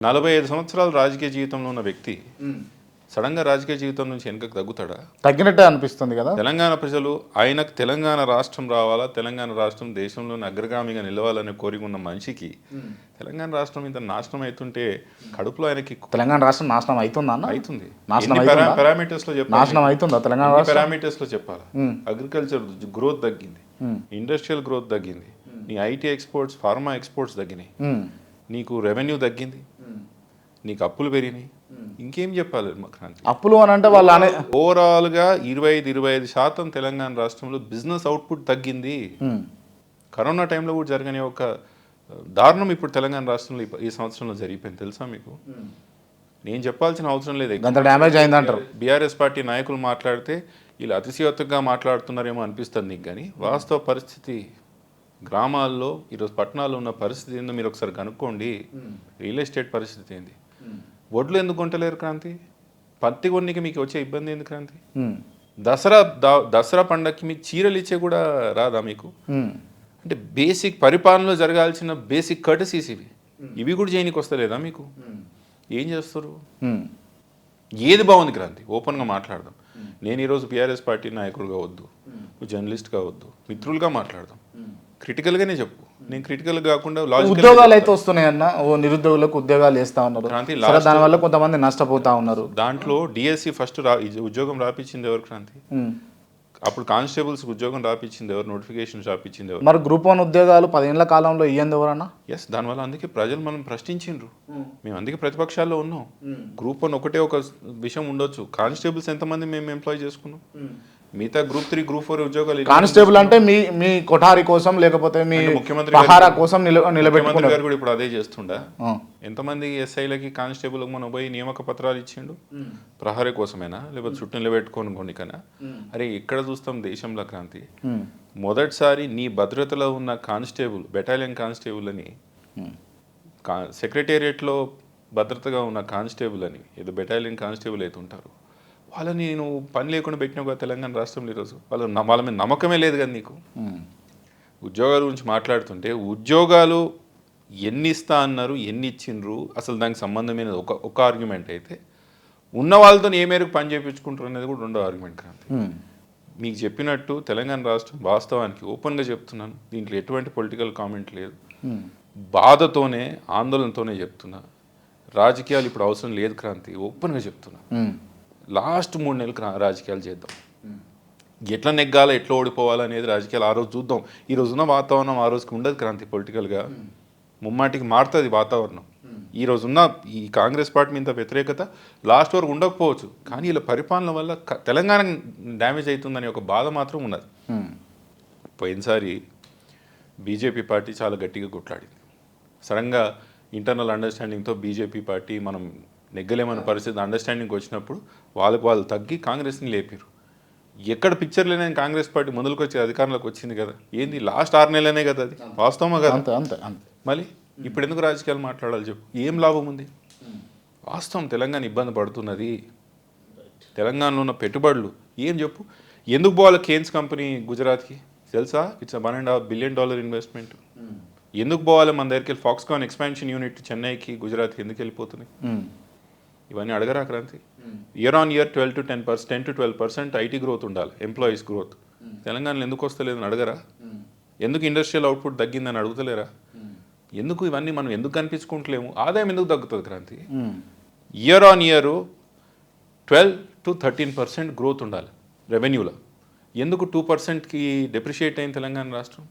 నలభై ఐదు సంవత్సరాలు రాజకీయ జీవితంలో ఉన్న వ్యక్తి సడన్గా రాజకీయ జీవితం నుంచి వెనకకు తగ్గుతాడా? తగ్గినట్టే అనిపిస్తుంది కదా. తెలంగాణ ప్రజలు ఆయనకు తెలంగాణ రాష్ట్రం రావాలా తెలంగాణ రాష్ట్రం దేశంలోని అగ్రగామిగా నిలవాలనే కోరిక ఉన్న మనిషికి తెలంగాణ రాష్ట్రం ఇంత నాశనం అవుతుంటే కడుపులో ఆయనకి తెలంగాణ రాష్ట్రం నాశనం అవుతుందా అన్న? అవుతుంది? పారామీటర్స్లో చెప్పాలి? నాశనం అవుతుందా తెలంగాణ పారామీటర్స్లో చెప్పాలి? అగ్రికల్చర్ గ్రోత్ తగ్గింది. ఇండస్ట్రియల్ గ్రోత్ తగ్గింది. నీ ఐటీ ఎక్స్పోర్ట్స్ ఫార్మా ఎక్స్పోర్ట్స్ తగ్గినాయి. నీకు రెవెన్యూ తగ్గింది. నీకు అప్పులు పెరిగినాయి. ఇంకేం చెప్పాలి క్రాంతి అప్పులు అని అంటే వాళ్ళు అనే ఓవరాల్గా ఇరవై ఐదు ఇరవై ఐదు శాతం తెలంగాణ రాష్ట్రంలో బిజినెస్ అవుట్పుట్ తగ్గింది. కరోనా టైంలో కూడా జరగని ఒక దారుణం ఇప్పుడు తెలంగాణ రాష్ట్రంలో ఈ- సంవత్సరంలో జరిగిపోయింది. తెలుసా మీకు? నేను చెప్పాల్సిన అవసరం లేదు గంత డ్యామేజ్ అయిందంటారు. బీఆర్ఎస్ పార్టీ నాయకులు మాట్లాడితే వీళ్ళు అతిశయోక్తంగా మాట్లాడుతున్నారేమో అనిపిస్తుంది నీకు కానీ వాస్తవ పరిస్థితి గ్రామాల్లో ఈరోజు పట్టణాల్లో ఉన్న పరిస్థితి ఏందో మీరు ఒకసారి కనుక్కోండి. రియల్ ఎస్టేట్ పరిస్థితి ఏంది? వడ్లు ఎందుకు కొంటలేరు క్రాంతి? పత్తి కొన్నికి మీకు వచ్చే ఇబ్బంది ఏంది క్రాంతి. దసరా దసరా పండగకి మీకు చీరలు ఇచ్చే కూడా రాదా మీకు. అంటే బేసిక్ పరిపాలనలో జరగాల్సిన బేసిక్ కటసీస్ ఇవి. ఇవి కూడా చేయనికి వస్తలేదా మీకు? ఏం చేస్తారు. ఏది బాగుంది క్రాంతి? ఓపెన్గా మాట్లాడదాం. నేను ఈరోజు బీఆర్ఎస్ పార్టీ నాయకుడుగా వద్దు. జర్నలిస్ట్గా వద్దు. మిత్రులుగా మాట్లాడదాం. క్రిటికల్గానే చెప్పు. నేను క్రిటికల్ కాకుండా ఉద్యోగాలు అయితే వస్తున్నాయి అన్న. ఓ నిరుద్యోగులకు ఉద్యోగాలు వేస్తా ఉన్నారు. క్రాంతి, సరే దానివల్ల కొంతమంది నష్టపోతా ఉన్నారు. దాంట్లో డిఎస్సి ఫస్ట్ ఈ ఉద్యోగం రాపించింది ఎవరు క్రాంతి. అప్పుడు కానిస్టేబుల్స్ ఉద్యోగం రాపించింది ఎవరు? నోటిఫికేషన్ రాపించింది ఎవరు? మరి గ్రూప్ వన్ ఉద్యోగాలు పదేళ్ళ కాలంలో ఇయ్యంది ఎవరన్నా? ఎస్ దానివల్ల అందుకే ప్రజలు మనం ప్రశ్నించిండ్రు. మేము అందుకే ప్రతిపక్షాల్లో ఉన్నాం. గ్రూప్ వన్ ఒకటే ఒక విషయం ఉండొచ్చు. కానిస్టేబుల్స్ ఎంతమంది మేము ఎంప్లాయ్ చేసుకున్నాం? మిగతా గ్రూప్ త్రీ గ్రూప్ ఫోర్ ఉద్యోగాలు కానిస్టేబుల్ అంటే మీ మీ కొఠారి కోసం లేకపోతే మీ ముఖ్యమంత్రి పహారా గారు- కోసం నిల ముఖ్యమంత్రి నిలబెట్టుకున్నారు. గారు కూడా ఇప్పుడు అదే చేస్తుండా. ఎంతమంది ఎస్ఐలకి కానిస్టేబుల్ మనం పోయి నియామక పత్రాలు ఇచ్చిండు? ప్రహరీ కోసమేనా? లేకపోతే చుట్టూ నిలబెట్టుకొని కొనికనా అరే ఎక్కడ చూస్తాం దేశంలో క్రాంతి. మొదటిసారి నీ భద్రతలో ఉన్న కానిస్టేబుల్ బెటాలియన్ కానిస్టేబుల్ అని సెక్రటేరియట్లో భద్రతగా ఉన్న కానిస్టేబుల్ అని ఏదో బెటాలియన్ కానిస్టేబుల్ అయితే ఉంటారు. వాళ్ళని నువ్వు పని లేకుండా పెట్టినావు కదా తెలంగాణ రాష్ట్రంలో ఈరోజు. వాళ్ళ వాళ్ళ మీద నమ్మకమే లేదు కదా నీకు. ఉద్యోగాల గురించి మాట్లాడుతుంటే ఉద్యోగాలు ఎన్ని ఇస్తా అన్నారు ఎన్ని ఇచ్చిండ్రు అసలు దానికి సంబంధమైన ఒక ఒక ఆర్గ్యుమెంట్ అయితే ఉన్న వాళ్ళతో ఏ మేరకు పని చేయించుకుంటారు అనేది కూడా రెండో ఆర్గ్యుమెంట్ క్రాంతి. మీకు చెప్పినట్టు తెలంగాణ రాష్ట్రం వాస్తవానికి ఓపెన్గా చెప్తున్నాను. దీంట్లో ఎటువంటి పొలిటికల్ కామెంట్ లేదు. బాధతోనే ఆందోళనతోనే చెప్తున్నా. రాజకీయాలు ఇప్పుడు అవసరం లేదు క్రాంతి. ఓపెన్గా చెప్తున్నా. లాస్ట్ మూడు నెలలు క్రా- రాజకీయాలు చేద్దాం. ఎట్లా నెగ్గాలో ఎట్లా ఓడిపోవాలో అనేది రాజకీయాలు ఆ రోజు చూద్దాం. ఈ రోజున్న వాతావరణం ఆ రోజుకి ఉండదు క్రాంతి పొలిటికల్గా. ముమ్మాటికి మారుతుంది వాతావరణం. ఈ రోజున్న ఈ కాంగ్రెస్ పార్టీ మీద వ్యతిరేకత లాస్ట్ వరకు ఉండకపోవచ్చు. కానీ వీళ్ళ పరిపాలన వల్ల తెలంగాణ డ్యామేజ్ అవుతుందనే ఒక బాధ మాత్రం ఉన్నది. పోయినసారి బీజేపీ పార్టీ చాలా గట్టిగా కొట్లాడింది. సడన్గా ఇంటర్నల్ అండర్స్టాండింగ్తో బీజేపీ పార్టీ మనం నెగ్గలేమన్న పరిస్థితి అండర్స్టాండింగ్ వచ్చినప్పుడు వాళ్ళకి వాళ్ళు తగ్గి కాంగ్రెస్ని లేపారు ఎక్కడ పిక్చర్ లేని కాంగ్రెస్ పార్టీ మొదలుకు వచ్చి అధికారంలోకి వచ్చింది కదా. ఏంది లాస్ట్ ఆరు నెలలనే కదా అది? వాస్తవమా కదా? అంతే అంతే అంతే. మళ్ళీ ఇప్పుడు ఎందుకు రాజకీయాలు మాట్లాడాలి చెప్పు? ఏం లాభం ఉంది? వాస్తవం తెలంగాణ ఇబ్బంది పడుతున్నది. తెలంగాణలో ఉన్న పెట్టుబడులు. ఏం చెప్పు? ఎందుకు పోవాలి కేన్స్ కంపెనీ గుజరాత్కి? తెలుసా? It's one and half billion dollar investment ఎందుకు పోవాలి మన దగ్గరికి వెళ్ళి ఫాక్స్కాన్ ఎక్స్పాన్షన్ యూనిట్ చెన్నైకి గుజరాత్కి ఎందుకు వెళ్ళిపోతున్నాయి. ఇవన్నీ అడగరా Kranti? Year on year twelve to ten percent ten to twelve percent IT growth ఉండాలి ఎంప్లాయీస్ గ్రోత్ తెలంగాణలో ఎందుకు వస్తలేదని అడగరా? ఎందుకు ఇండస్ట్రియల్ అవుట్పుట్ తగ్గిందని అడుగుతలేరా? ఎందుకు ఇవన్నీ మనం ఎందుకు కనిపించుకుంటలేము? ఆదాయం ఎందుకు తగ్గుతుంది Kranti. Year on year twelve to thirteen percent growth ఉండాలి రెవెన్యూలో ఎందుకు టూ పర్సెంట్కి డెప్రిషియేట్ అయింది తెలంగాణ రాష్ట్రం?